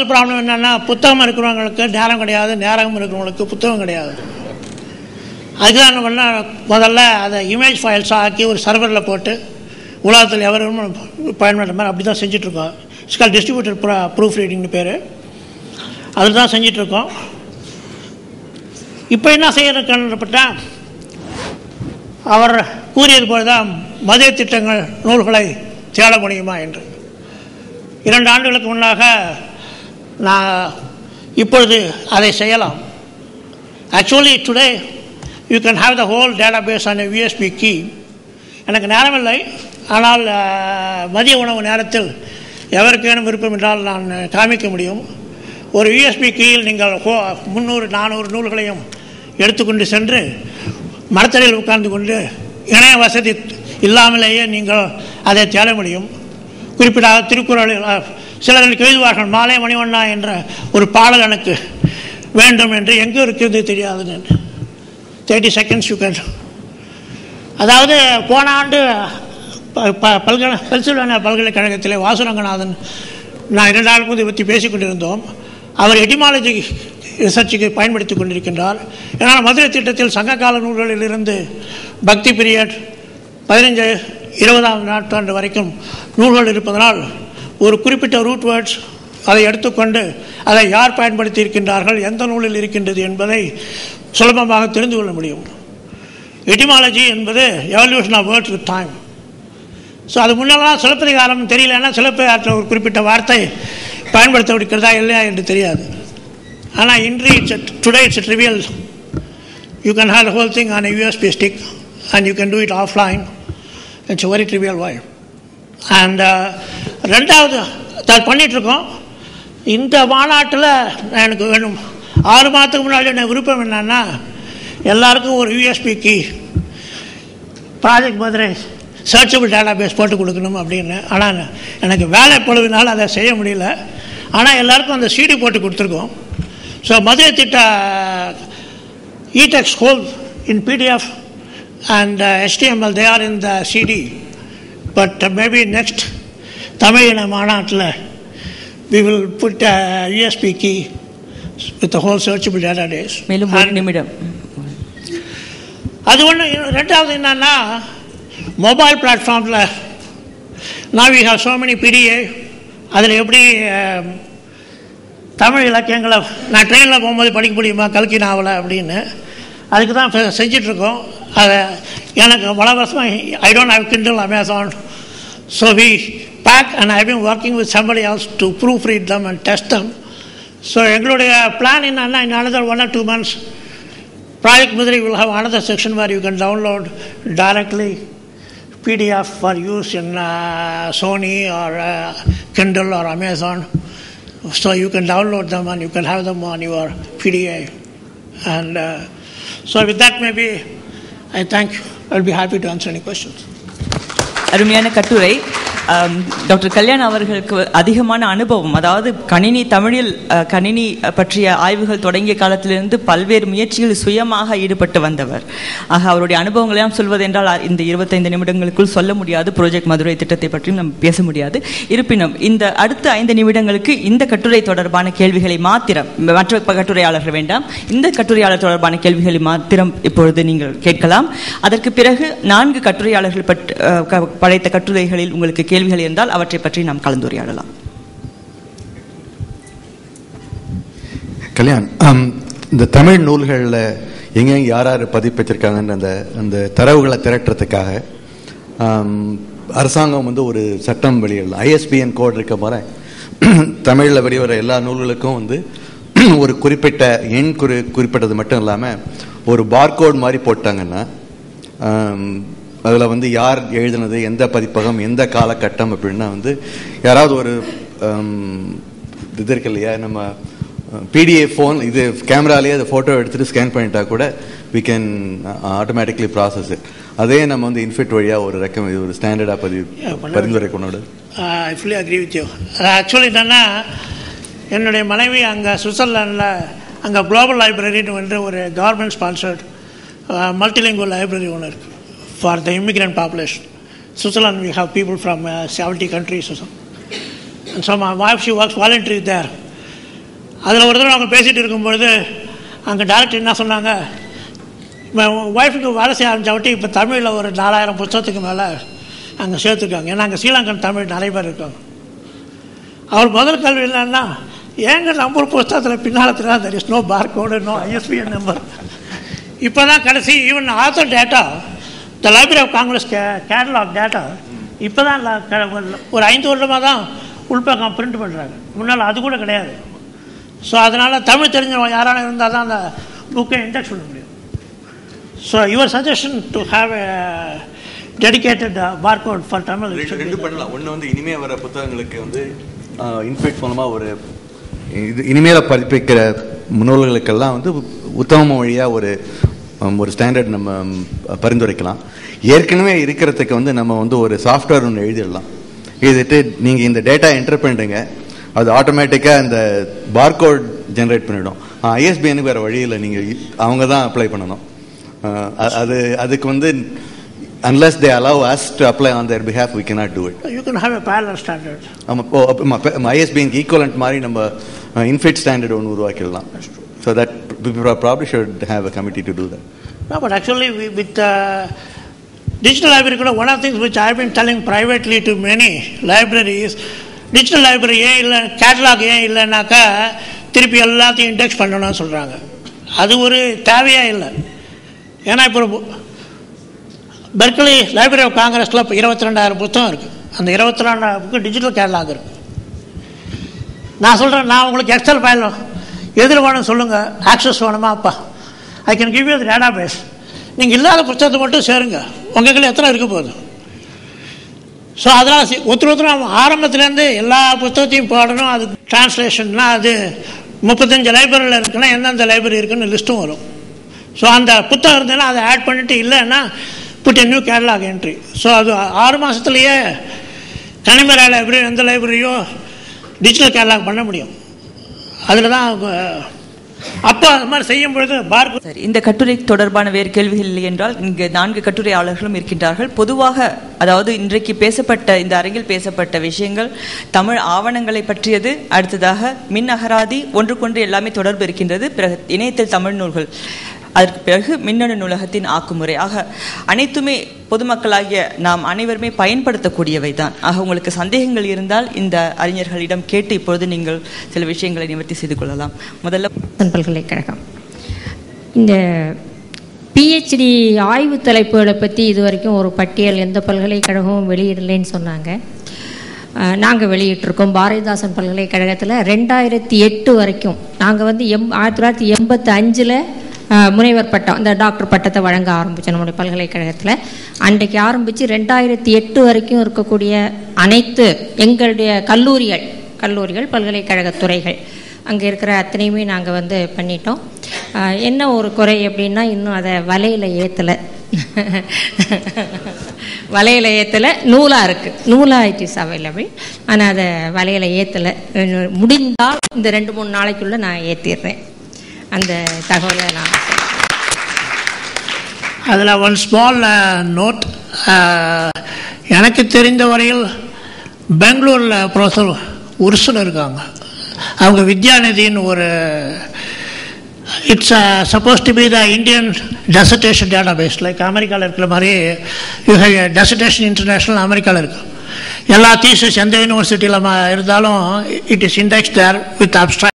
Problem என்னென்னா புத்தகம் இருக்கிறவங்களுக்கு நேரம் கிடையாது நேரம் இருக்கிறவங்களுக்கு புத்தகம் கிடையாது. அதுதான் என்ன பண்ண முதல்ல அதை இமேஜ் ஃபைல்ஸ் ஆக்கி ஒரு சர்வரில் போட்டு உலகத்தில் எவரும் பயன்படுற மாதிரி அப்படி தான் செஞ்சிட்ருக்கோம் இட்ஸ் டிஸ்ட்ரிபியூட்டர் ப்ரா ப்ரூஃப் ரீடிங்னு பேர். அதில் தான் செஞ்சிட்ருக்கோம் இப்போ என்ன செய்யறதுக்கப்பட்டா அவர் கூறியது போல தான் மதிய திட்டங்கள் நூல்களை தேட முடியுமா என்று. இரண்டு ஆண்டுகளுக்கு முன்னாக நான் இப்பொழுது அதை செய்யலாம். Actually today you can have the whole database on USB key எனக்கு நேரமில்லை. ஆனால் மதிய உணவு நேரத்தில் எவருக்கேனும் விருப்பம் என்றால் நான் காமிக்க முடியும். ஒரு யூஎஸ்பி கீயில் நீங்கள் ஹோ முந்நூறு நானூறு நூல்களையும் எடுத்துக்கொண்டு சென்று மரத்தடியில் உட்கார்ந்து கொண்டு இணைய வசதி இல்லாமலேயே நீங்கள் அதை தேட முடியும். குறிப்பிட்டாக திருக்குறள் சிலர் எனக்கு எழுதுவார்கள் மாலை மணிவண்ணா என்ற ஒரு பாடல் எனக்கு வேண்டும் என்று எங்கே இருக்கிறது தெரியாது என்று. தேர்ட்டி செகண்ட்ஸ் யூ கேன் அதாவது போன ஆண்டு ப- ப- பல்கலை பென்சில்வேனியா பல்கலைக்கழகத்திலே வாசுரங்கநாதன் நான் இரண்டு நாளுக்கு இதை பற்றி பேசிக்கொண்டிருந்தோம் அவர் எட்டிமாலஜி ரிசர்ச்சுக்கு பயன்படுத்தி கொண்டிருக்கின்றார். ஏன்னால் மதுரை திட்டத்தில் சங்ககால நூல்களிலிருந்து பக்தி பீரியட் பதினைஞ்சு இருபதாம் நாட்டாண்டு வரைக்கும் நூல்கள் இருப்பதனால் ஒரு குறிப்பிட்ட ரூட் வேர்ட்ஸ் அதை எடுத்துக்கொண்டு அதை யார் பயன்படுத்தி இருக்கின்றார்கள் எந்த நூலில் இருக்கின்றது என்பதை சுலபமாக தெரிந்து கொள்ள முடியும். எட்டிமாலஜி என்பது evolution of words with time so அது முன்னெல்லாம் சிலப்பதிகாரம் தெரியலன்னா சிலப்பதிகாரத்தில் ஒரு குறிப்பிட்ட வார்த்தை பயன்படுத்த இருக்கிறதா இல்லையா என்று தெரியாது. ஆனால் இன்று it's today it's trivial you can have whole thing on USB stick and you can do it offline it's very trivial way and ரெண்டாவது பண்ணிகிட்ருக்கோம் இந்த மாநாட்டில் எனக்கு வேணும். ஆறு மாதத்துக்கு முன்னாடி எனக்கு விருப்பம் என்னன்னா எல்லாருக்கும் ஒரு USB key project Madurai searchable database போட்டு கொடுக்கணும் அப்படின்னு. ஆனால் எனக்கு வேலை பொழுதுனால அதை செய்ய முடியல. ஆனால் எல்லாருக்கும் அந்த சிடி போட்டு கொடுத்துருக்கோம். ஸோ மதுரை திட்ட index whole in PDF and SGML they are in the CD but maybe next Tamil இன மாநாட்டில் we will put USB key with whole searchable database மேலும் நிமிடம். அது ஒன்று ரெண்டாவது என்னன்னா மொபைல் பிளாட்ஃபார்மில் நான் we have so many PDA அதில் எப்படி தமிழ் இலக்கியங்களை நான் ட்ரெயினில் போகும்போது படிக்க முடியுமா கல்கி நாவலை அப்படின்னு அதுக்கு தான் செஞ்சிட்ருக்கோம் அதை எனக்கு பல வருஷமாக I don't have Kindle Amazon so we back and I been working with somebody else to proof read them and test them so எங்களுடைய பிளான் என்னன்னா in another one or two months Project Mudri will have another section where you can download directly PDF for use in uh, Sony or uh, Kindle or Amazon. So you can download them and you can have them on your PDA. And uh, so with that, maybe I thank you. I'll be happy to answer any questions. அருமையான கட்டுரை ஆம், Um, doctor Kalyan அவர்களுக்கு அதிகமான அனுபவம் அதாவது கணினி தமிழில் கணினி பற்றிய ஆய்வுகள் தொடங்கிய காலத்திலிருந்து பல்வேறு முயற்சிகளில் சுயமாக ஈடுபட்டு வந்தவர். ஆக அவருடைய அனுபவங்களையும் சொல்வதென்றால் இந்த இருபத்தைந்து நிமிடங்களுக்குள் சொல்ல முடியாது ப்ராஜெக்ட் மதுரை திட்டத்தை பற்றியும் நம்ம பேச முடியாது. இருப்பினும் இந்த அடுத்த ஐந்து நிமிடங்களுக்கு இந்த கட்டுரை தொடர்பான கேள்விகளை மாத்திரம் மற்ற கட்டுரையாளர்கள் வேண்டாம் இந்த கட்டுரையாளர் தொடர்பான கேள்விகளை மாத்திரம் இப்பொழுது நீங்கள் கேட்கலாம். அதற்கு பிறகு நான்கு கட்டுரையாளர்கள் பட்- க- படைத்த கட்டுரைகளில் உங்களுக்கு கேள்விகள் இருந்தால் அவற்றை பற்றி நாம் கலந்துரையாடலாம். கல்யாண் இந்த தமிழ் நூல்களில் எங்கெங்க யார் யார் பதிப்பிச்சிருக்காங்கன்ற அந்த அந்த தரவுகளை திரட்டுறதுக்காக அரசாங்கம் வந்து ஒரு சட்டம் வெளியிடலாம் ஐஎஸ்பிஎன் கோட் இருக்க மாதிரி தமிழில் வெளிவர எல்லா நூல்களுக்கும் வந்து ஒரு குறிப்பிட்ட எண் குறி குறிப்பிட்டது மட்டும் இல்லாமல் ஒரு பார்கோட் மாதிரி போட்டாங்கன்னா அதில் வந்து யார் எழுதினது எந்த பதிப்பகம் எந்த காலகட்டம் அப்படின்னா வந்து யாராவது ஒரு இது இருக்கு இல்லையா நம்ம பிடிஎஃப் ஃபோன் இது கேமராலேயே அதை ஃபோட்டோ எடுத்துட்டு ஸ்கேன் பண்ணிட்டா கூட we can automatically process it அதே நம்ம வந்து இன்ஃபிட் வழியாக ஒரு ரெக்கம் இது ஒரு ஸ்டாண்டர்டாக பதிவு பரிந்துரை கொண்டு I fully agree with you actually என்னன்னா என்னுடைய மனைவி அங்கே சுவிட்சர்லாண்டில் அங்கே குளோபல் லைப்ரரின்னு வந்து ஒரு கவர்மெண்ட் ஸ்பான்சர்ட் மல்டிலிங்குவல் லைப்ரரி ஒன்று இருக்கு. For the immigrant population Switzerland, we have people from uh, 70 countries or something. And so my wife, she works voluntary there. அதில் ஒரு தடவை அவங்க பேசிகிட்டு இருக்கும்பொழுது அங்கே டேரக்டர் என்ன சொன்னாங்க ஒய்ஃபுக்கு வேலை செய்ய ஆரம்பிச்சாவிட்டு இப்போ தமிழில் ஒரு நாலாயிரம் புத்தகத்துக்கு மேலே அங்கே சேர்த்துருக்காங்க. ஏன்னா அங்கே ஸ்ரீலங்கன் தமிழ் நிறைய பேர் இருக்காங்க. அவர் முதல் கல்வி என்னன்னா ஏங்க நம்ம புஸ்தகத்தில் பின்னால் தெரியாது? There is no bar code no ISBN number இப்போ தான் கடைசி even author data the library of Congress K catalog data இப்போ தான் ஒரு- ஐந்து வருடமாக தான் உள்பக்கம் பிரிண்ட் பண்ணுறாங்க முன்னால் அது கூட கிடையாது. ஸோ அதனால் தமிழ் தெரிஞ்சவங்க யாரான இருந்தால் தான் அந்த புக்கை இன்டெக்ஸ் பண்ண முடியும். So your suggestion to have a dedicated barcode for Tamil ரெண்டு பண்ணலாம். ஒன்று வந்து இனிமே வர புத்தகங்களுக்கு வந்து இன்ஃபெக்ட் மூலமாக ஒரு இது இனிமேல பதிப்பிக்கிற முன்னோர்களுக்கெல்லாம் வந்து உத்தம வழியாக ஒரு ஒரு ஸ்டாண்டர்ட் நம்ம பரிந்துரைக்கலாம். ஏற்கனவே இருக்கிறதுக்கு வந்து நம்ம வந்து ஒரு சாஃப்ட்வேர் ஒன்று எழுதிடலாம். எழுதிட்டு நீங்கள் இந்த டேட்டா என்டர் பண்ணுறீங்க அது ஆட்டோமேட்டிக்காக இந்த பார்கோட் ஜென்ரேட் பண்ணிடும். ஐஎஸ்பிஎனுக்கு வேறு வழியில் நீங்கள் அவங்க தான் அப்ளை பண்ணணும். அது அதுக்கு வந்து unless they allow us to apply on their behalf we cannot do it. You can have a parallel standard ஆமாம் ஓ ஐஎஸ்பிஎன்க்கு ஈக்குவலண்ட் மாதிரி நம்ம இன்ஃபிட் ஸ்டாண்டர்ட் ஒன்று உருவாக்கிடலாம். So that probably should have a committee to do that. No, but actually, we, with uh, digital library, கூட one of the things which I've been telling privately to many libraries, digital library ஏன் இல்லை catalogue ஏன் இல்லைனாக்கா திருப்பி எல்லாத்தையும் index பண்ணணும்னு சொல்கிறாங்க அது ஒரு தேவையே இல்லை. ஏன்னா இப்போ பெர்க்லி லைப்ரரி ஆஃப் காங்கிரஸில் இப்போ இருபத்தி ரெண்டாயிரம் புத்தகம் இருக்குது அந்த இருபத்தி ரெண்டாயிரம் புக்கு டிஜிட்டல் கேட்டலாக் இருக்குது நான் சொல்கிறேன் நான் உங்களுக்கு எக்ஸல் ஃபைல் எதில் வேணும் சொல்லுங்கள் ஆக்சஸ் வேணுமா அப்பா I can give you database நீங்கள் இல்லாத புத்தகத்தை மட்டும் சேருங்க. உங்கள் எத்தனை இருக்க போகுது? ஸோ அதனால் ஒருத்தர் ஒருத்தர் ஆரம்பத்துலேருந்து எல்லா புத்தகத்தையும் போடணும். அது டிரான்ஸ்லேஷன்னா அது முப்பத்தஞ்சு லைப்ரரியில் இருக்குன்னா எந்தெந்த லைப்ரரி இருக்குன்னு லிஸ்ட்டும் வரும். ஸோ அந்த புத்தகம் இருந்ததுன்னா அதை ஆட் பண்ணிட்டு இல்லைன்னா put new catalog entry so அது ஆறு மாதத்துலேயே கனிமரா லைப்ரரி எந்த லைப்ரரியோ டிஜிட்டல் கேட்லாக் பண்ண முடியும். அதில் தான் அப்போ அது மாதிரி செய்யும் பொழுது பார்க் சரி இந்த கட்டுரை தொடர்பான வேறு கேள்விகள் இல்லை என்றால் இங்கு நான்கு கட்டுரையாளர்களும் இருக்கின்றார்கள். பொதுவாக அதாவது இன்றைக்கு பேசப்பட்ட இந்த அரங்கில் பேசப்பட்ட விஷயங்கள் தமிழ் ஆவணங்களை பற்றியது அடுத்ததாக மின் அகராதி ஒன்றுக்கொன்று எல்லாமே தொடர்பு இருக்கின்றது. பிறகு இணையத்தில் தமிழ் நூல்கள். அதற்கு பிறகு மின்னணு நூலகத்தின் ஆக்குமுறை ஆக அனைத்துமே பொதுமக்களாகிய நாம் அனைவருமே பயன்படுத்தக்கூடியவை தான் ஆக உங்களுக்கு சந்தேகங்கள் இருந்தால் இந்த அறிஞர்களிடம் கேட்டு இப்பொழுது நீங்கள் சில விஷயங்களை நிவர்த்தி செய்து கொள்ளலாம். முதல்ல பல்கலைக்கழகம். இந்த பிஹெச்டி ஆய்வு தலைப்புகளை பற்றி இது வரைக்கும் ஒரு பட்டியல் எந்த பல்கலைக்கழகமும் வெளியிடலைன்னு சொன்னாங்க. நாங்கள் வெளியிட்டிருக்கோம் பாரதிதாசன் பல்கலைக்கழகத்தில் ரெண்டாயிரத்தி எட்டு வரைக்கும். நாங்கள் வந்து எம் ஆயிரத்தி தொள்ளாயிரத்தி எண்பத்தி அஞ்சில் முனைவர் பட்டம் இந்த டாக்டர் பட்டத்தை வழங்க ஆரம்பித்தோம் நம்முடைய பல்கலைக்கழகத்தில். அன்றைக்கு ஆரம்பித்து ரெண்டாயிரத்தி எட்டு வரைக்கும் இருக்கக்கூடிய அனைத்து எங்களுடைய கல்லூரிகள் கல்லூரிகள் பல்கலைக்கழக துறைகள். அங்கே இருக்கிற அத்தனையுமே நாங்கள் வந்து பண்ணிட்டோம். என்ன ஒரு குறை அப்படின்னா இன்னும் அதை வலையில் ஏற்றலை வலையில் ஏற்றலை நூலாக இருக்குது நூலாக இட் இஸ் அவைலபிள் ஆனால் அதை வலையில் ஏற்றலை முடிந்தால் இந்த ரெண்டு மூணு நாளைக்குள்ளே நான் ஏற்றிடுறேன் அந்த தகவலை நான் அதில் ஒன் ஸ்மால் நோட் எனக்கு தெரிந்த வரையில் பெங்களூரில் ப்ரொஃபஸர் உருசுன்னு இருக்காங்க. அவங்க வித்யாநிதின்னு ஒரு it's suppose to be the Indian dissertation database like அமெரிக்காவில் இருக்கிற மாதிரி யூ ஹவ் டெசர்டேஷன் இன்டர்நேஷ்னல் அமெரிக்காவில் இருக்கு. எல்லா தீசஸ் எந்த யூனிவர்சிட்டியில் இருந்தாலும் it is index there with abstract